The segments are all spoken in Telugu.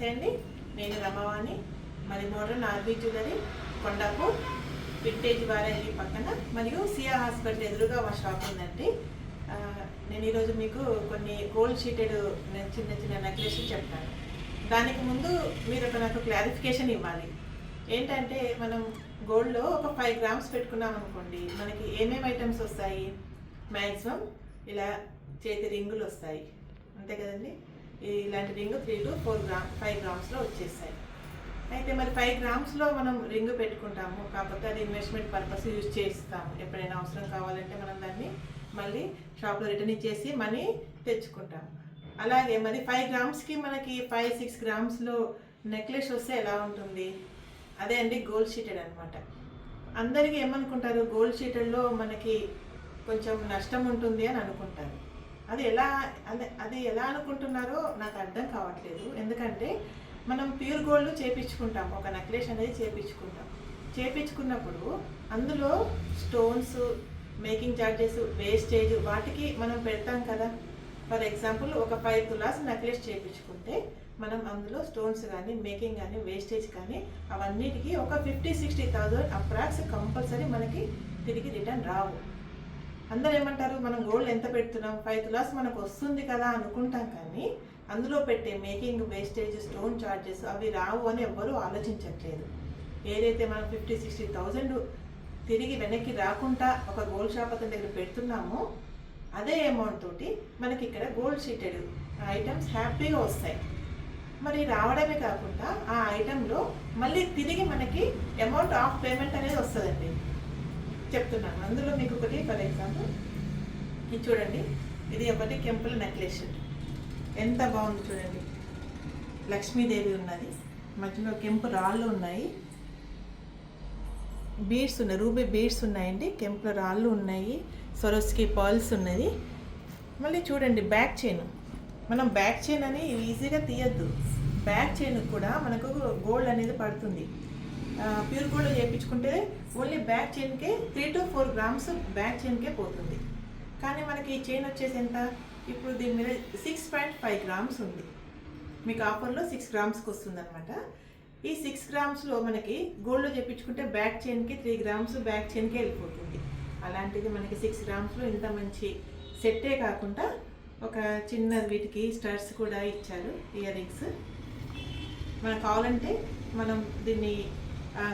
నమస్తే అండి నేను రమవాణి మరి modern RB jewellery Kondapur vintage వారాయి పక్కన మరియు సియా హాస్పిటల్ ఎదురుగా మా షాప్ ఉందండి. నేను ఈరోజు మీకు కొన్ని గోల్డ్ షీటెడ్ చిన్న చిన్న నెక్లెస్ చెప్తాను. దానికి ముందు మీరు ఒక నాకు క్లారిఫికేషన్ ఇవ్వాలి. ఏంటంటే మనం గోల్డ్లో ఒక ఫైవ్ గ్రామ్స్ పెట్టుకున్నాం అనుకోండి మనకి ఏమేమి ఐటమ్స్ వస్తాయి? మ్యాక్సిమం ఇలా చేతి రింగులు వస్తాయి. అంతే కదండి? ఇలాంటి ring three two four gram five గ్రామ్స్లో వచ్చేస్తాయి అయితే మరి ఫైవ్ గ్రామ్స్లో మనం రింగ్ పెట్టుకుంటాము. కాకపోతే అది ఇన్వెస్ట్మెంట్ పర్పస్ యూజ్ చేస్తాము. ఎప్పుడైనా అవసరం కావాలంటే మనం దాన్ని మళ్ళీ షాప్లో రిటర్న్ ఇచ్చేసి మనీ తెచ్చుకుంటాము. అలాగే మరి ఫైవ్ గ్రామ్స్కి మనకి ఫైవ్ సిక్స్ గ్రామ్స్లో నెక్లెస్ వస్తే ఎలా ఉంటుంది? అదే అండి గోల్డ్ షీటెడ్ అనమాట అందరికీ ఏమనుకుంటారు? గోల్డ్ షీటెడ్లో మనకి కొంచెం నష్టం ఉంటుంది అని అనుకుంటారు. అది ఎలా అదే అది ఎలా అనుకుంటున్నారో నాకు అర్థం కావట్లేదు. ఎందుకంటే మనం ప్యూర్ గోల్డ్ చేపించుకుంటాం. ఒక నెక్లెస్ అనేది చేపించుకుంటాం. చేపించుకున్నప్పుడు అందులో స్టోన్స్ మేకింగ్ ఛార్జెస్ వేస్టేజ్ వాటికి మనం పెడతాం కదా. ఫర్ ఎగ్జాంపుల్ ఒక ఫైవ్ తులాస్ నెక్లెస్ చేయించుకుంటే మనం అందులో స్టోన్స్ కానీ మేకింగ్ కానీ వేస్టేజ్ కానీ అవన్నిటికీ ఒక fifty sixty thousand approx compulsory మనకి తిరిగి రిటర్న్ రావు. అందరూ ఏమంటారు మనం గోల్డ్ ఎంత పెడుతున్నాం? ఫైవ్ తులాస్ మనకు వస్తుంది కదా అనుకుంటాం కానీ అందులో పెట్టే మేకింగ్ వేస్టేజ్ స్టోన్ చార్జెస్ అవి రావు అని ఎవ్వరూ ఆలోచించట్లేదు. ఏదైతే మనం ఫిఫ్టీ సిక్స్టీ థౌజండ్ తిరిగి వెనక్కి రాకుండా ఒక గోల్డ్ షాప్ అతని దగ్గర పెడుతున్నామో అదే అమౌంట్ తోటి మనకి ఇక్కడ గోల్డ్ షీటెడ్ ఐటమ్స్ హ్యాపీగా వస్తాయి. మరి రావడమే కాకుండా ఆ ఐటెంలో మళ్ళీ తిరిగి మనకి అమౌంట్ ఆఫ్ పేమెంట్ అనేది వస్తుందండి. చెప్తున్నాను. అందులో మీకు ఒకటి ఫర్ ఎగ్జాంపుల్ ఇది చూడండి. ఇది ఒకటి కెంపుల నెక్లెస్. ఎంత బాగుంది చూడండి. లక్ష్మీదేవి ఉన్నది. మధ్యలో కెంపు రాళ్ళు ఉన్నాయి. బీడ్స్ ఉన్నాయి. రూబీ బీడ్స్ ఉన్నాయండి. కెంపుల రాళ్ళు ఉన్నాయి. సొరస్కి పర్ల్స్ ఉన్నది. మళ్ళీ చూడండి బ్యాక్ చైన్. మనం బ్యాక్ చైన్ అని ఈజీగా తీయద్దు. బ్యాక్ చైన్ కూడా మనకు గోల్డ్ అనేది పడుతుంది. ప్యూర్ గోల్డ్ చేయించుకుంటే only back చైన్కే three to four grams back చైన్కే పోతుంది. కానీ మనకి ఈ చైన్ వచ్చేసి ఎంత? ఇప్పుడు దీని మీద సిక్స్ పాయింట్ ఫైవ్ గ్రామ్స్ ఉంది. మీకు ఆఫర్లో సిక్స్ గ్రామ్స్కి వస్తుంది అనమాట ఈ సిక్స్ గ్రామ్స్లో మనకి గోల్డ్లో చేయించుకుంటే బ్యాక్ చైన్కి త్రీ గ్రామ్స్ బ్యాక్ చైన్కే వెళ్ళిపోతుంది. అలాంటిది మనకి సిక్స్ గ్రామ్స్లో ఇంత మంచి సెట్టే కాకుండా ఒక చిన్న వీటికి స్టర్స్ కూడా ఇచ్చారు ఇయర్ రింగ్స్ మనకు కావాలంటే మనం దీన్ని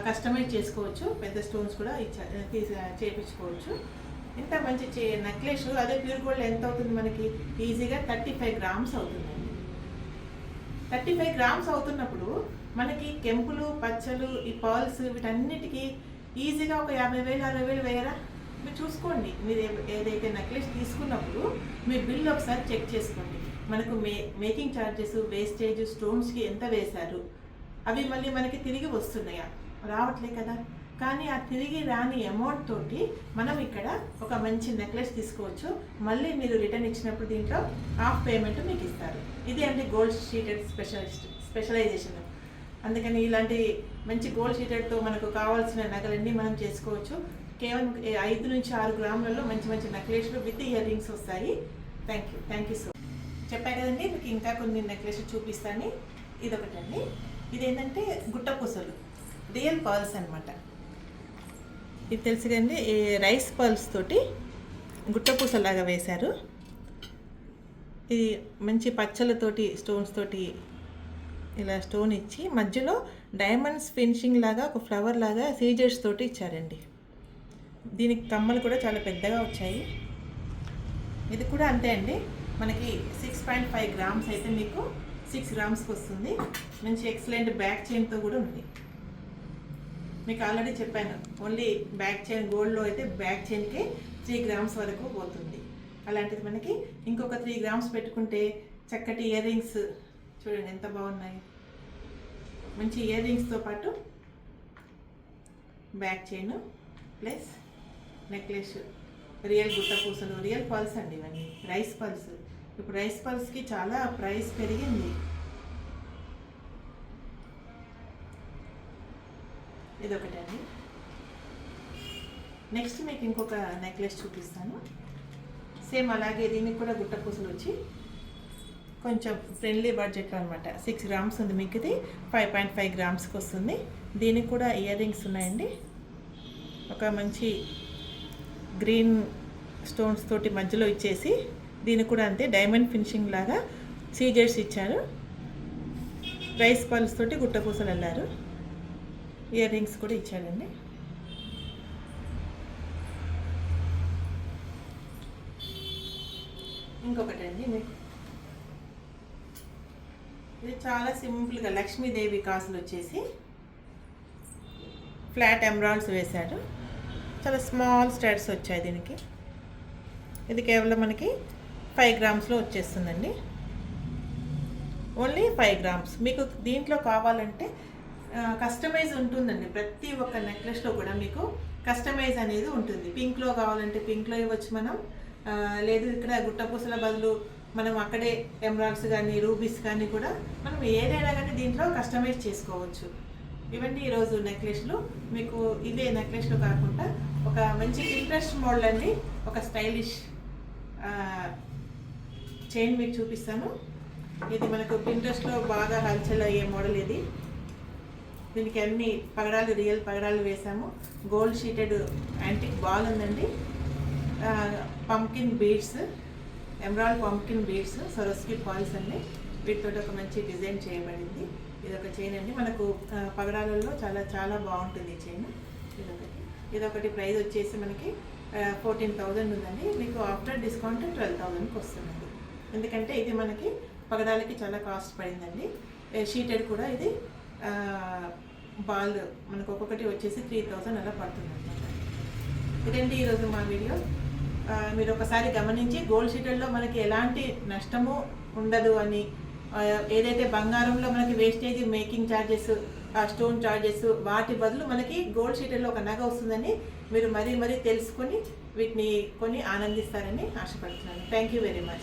కస్టమైజ్ చేసుకోవచ్చు. పెద్ద స్టోన్స్ కూడా ఇచ్చా తీసి చేయించుకోవచ్చు ఇంత మంచి చే నెక్లెస్ అదే ప్యూర్ గోల్డ్ ఎంత అవుతుంది మనకి? ఈజీగా థర్టీ ఫైవ్ గ్రామ్స్ అవుతుందండి. థర్టీ ఫైవ్ గ్రామ్స్ అవుతున్నప్పుడు మనకి కెంపులు పచ్చలు ఈ పర్ల్స్ వీటన్నిటికీ ఈజీగా ఒక యాభై వేలు అరవై వేలు వేయరా? మీరు చూసుకోండి. మీరు ఏదైతే నెక్లెస్ తీసుకున్నప్పుడు మీ బిల్ ఒకసారి చెక్ చేసుకోండి. మనకు మే మేకింగ్ ఛార్జెస్ వేస్టేజ్ స్టోన్స్కి ఎంత వేశారు? అవి మళ్ళీ మనకి తిరిగి వస్తున్నాయా? రావట్లే కదా? కానీ ఆ తిరిగి రాని అమౌంట్ తోటి మనం ఇక్కడ ఒక మంచి నెక్లెస్ తీసుకోవచ్చు. మళ్ళీ మీరు రిటర్న్ ఇచ్చినప్పుడు దీంట్లో హాఫ్ పేమెంట్ మీకు ఇస్తారు. ఇది అంటే గోల్డ్ షీటెడ్ స్పెషలిస్ట్ స్పెషలైజేషన్ అందుకని ఇలాంటి మంచి గోల్డ్ షీటెడ్తో మనకు కావాల్సిన నగలన్నీ మనం చేసుకోవచ్చు. కేవలం ఐదు నుంచి ఆరు గ్రాములలో మంచి మంచి నెక్లెస్లు విత్ ఇయర్ రింగ్స్ వస్తాయి. Thank you thank you so చెప్పా కదండి మీకు ఇంకా కొన్ని నెక్లెస్ చూపిస్తాను. ఇదొకటండి. ఇదేంటంటే గుట్ట పూసలు. రియల్ పర్ల్స్ అనమాట ఇది తెలుసు కదండి ఈ రైస్ పర్ల్స్ తోటి గుట్టపూసలాగా వేశారు. ఇది మంచి పచ్చలతోటి స్టోన్స్ తోటి ఇలా స్టోన్ ఇచ్చి మధ్యలో డైమండ్స్ ఫినిషింగ్ లాగా ఒక ఫ్లవర్ లాగా సీజర్స్ తోటి ఇచ్చారండి. దీనికి కమ్మలు కూడా చాలా పెద్దగా వచ్చాయి. ఇది కూడా అంతే అండి. మనకి సిక్స్ పాయింట్ ఫైవ్ గ్రామ్స్ అయితే మీకు సిక్స్ గ్రామ్స్కి వస్తుంది. మంచి ఎక్సలెంట్ బ్యాక్ చైన్తో కూడా ఉంది. మీకు ఆల్రెడీ చెప్పాను. ఓన్లీ బ్యాక్ చైన్ గోల్డ్లో అయితే బ్యాక్ చైన్కి త్రీ గ్రామ్స్ వరకు పోతుంది. అలాంటిది మనకి ఇంకొక త్రీ గ్రామ్స్ పెట్టుకుంటే చక్కటి ఇయర్ రింగ్స్ చూడండి ఎంత బాగున్నాయి. మంచి ఇయర్ రింగ్స్తో పాటు back chain plus necklace real గుట్ట పూసలు రియల్ పల్స్ అండి ఇవన్నీ. రైస్ పల్స్ ఇప్పుడు రైస్ పల్స్కి చాలా ప్రైస్ పెరిగింది. ఇదొకటి అండి నెక్స్ట్ మీకు ఇంకొక నెక్లెస్ చూపిస్తాను. సేమ్ అలాగే దీనికి కూడా గుట్ట పూసలు వచ్చి కొంచెం ఫ్రెండ్లీ బడ్జెట్ అనమాట సిక్స్ గ్రామ్స్ ఉంది మీకు ఇది ఫైవ్ పాయింట్ ఫైవ్ గ్రామ్స్కి వస్తుంది. దీనికి కూడా ఇయర్ రింగ్స్ ఉన్నాయండి. ఒక మంచి గ్రీన్ స్టోన్స్ తోటి మధ్యలో ఇచ్చేసి దీనికి కూడా అంతే డైమండ్ ఫినిషింగ్ లాగా సీజర్స్ ఇచ్చారు. రైస్ పల్స్ తోటి గుట్టపూసలు వెళ్ళారు ఇయర్ రింగ్స్ కూడా ఇచ్చాడండి. ఇంకొకటి అండి మీకు ఇది చాలా సింపుల్గా లక్ష్మీదేవి కాసులు వచ్చేసి ఫ్లాట్ ఎంబ్రాయిడ్స్ వేశాడు చాలా స్మాల్ స్టాట్స్ వచ్చాయి దీనికి. ఇది కేవలం మనకి ఫైవ్ గ్రామ్స్లో వచ్చేస్తుందండి. Only five grams. మీకు దీంట్లో కావాలంటే కస్టమైజ్ ఉంటుందండి. ప్రతి ఒక్క నెక్లెస్లో కూడా మీకు కస్టమైజ్ అనేది ఉంటుంది. పింక్లో కావాలంటే పింక్లో ఇవ్వచ్చు మనం. లేదు ఇక్కడ గుట్టపూసల బదులు మనం అక్కడే ఎమరాల్డ్స్ కానీ రూబీస్ కానీ కూడా మనం ఏదైనా కానీ దీంట్లో కస్టమైజ్ చేసుకోవచ్చు. ఇవన్నీ ఈరోజు నెక్లెస్లు మీకు ఇవే నెక్లెస్లు కాకుండా ఒక మంచి ఇంట్రెస్ట్ మోడల్ అండి. ఒక స్టైలిష్ చైన్ మీకు చూపిస్తాను. ఇది మనకు పింట్రెస్ట్లో బాగా హల్చల్ అయ్యే మోడల్ ఇది. దీనికి అన్ని పగడాలు రియల్ పగడాలు వేసాము. గోల్డ్ షీటెడ్ యాంటిక్ బాల్ ఉందండి. Pumpkin beads emerald pumpkin beads సరస్కి pearls అండి. వీటితో ఒక మంచి డిజైన్ చేయబడింది. ఇది ఒక చైన్ అండి. మనకు పగడాలలో చాలా చాలా బాగుంటుంది చైన్. ఇదొకటి. ఇదొకటి ప్రైస్ వచ్చేసి మనకి ఫోర్టీన్ థౌజండ్ ఉందండి. మీకు ఆఫ్టర్ డిస్కౌంట్ ట్వెల్వ్ థౌజండ్కి వస్తుందండి. ఎందుకంటే ఇది మనకి పగడాలకి చాలా కాస్ట్ పడిందండి. షీటెడ్ కూడా ఇది బాల్ మనకు ఒక్కొక్కటి వచ్చేసి త్రీ థౌజండ్ అలా పడుతుంది అనమాట ఇదండి ఈరోజు మా వీడియో. మీరు ఒకసారి గమనించి గోల్డ్ షీటర్లో మనకి ఎలాంటి నష్టము ఉండదు అని ఏదైతే బంగారంలో మనకి wastage making charges stone charges వాటి బదులు మనకి గోల్డ్ షీటర్లో ఒక నగ వస్తుందని మీరు మరీ మరీ తెలుసుకొని వీటిని కొని ఆనందిస్తారని ఆశపడుతున్నాను. Thank you very much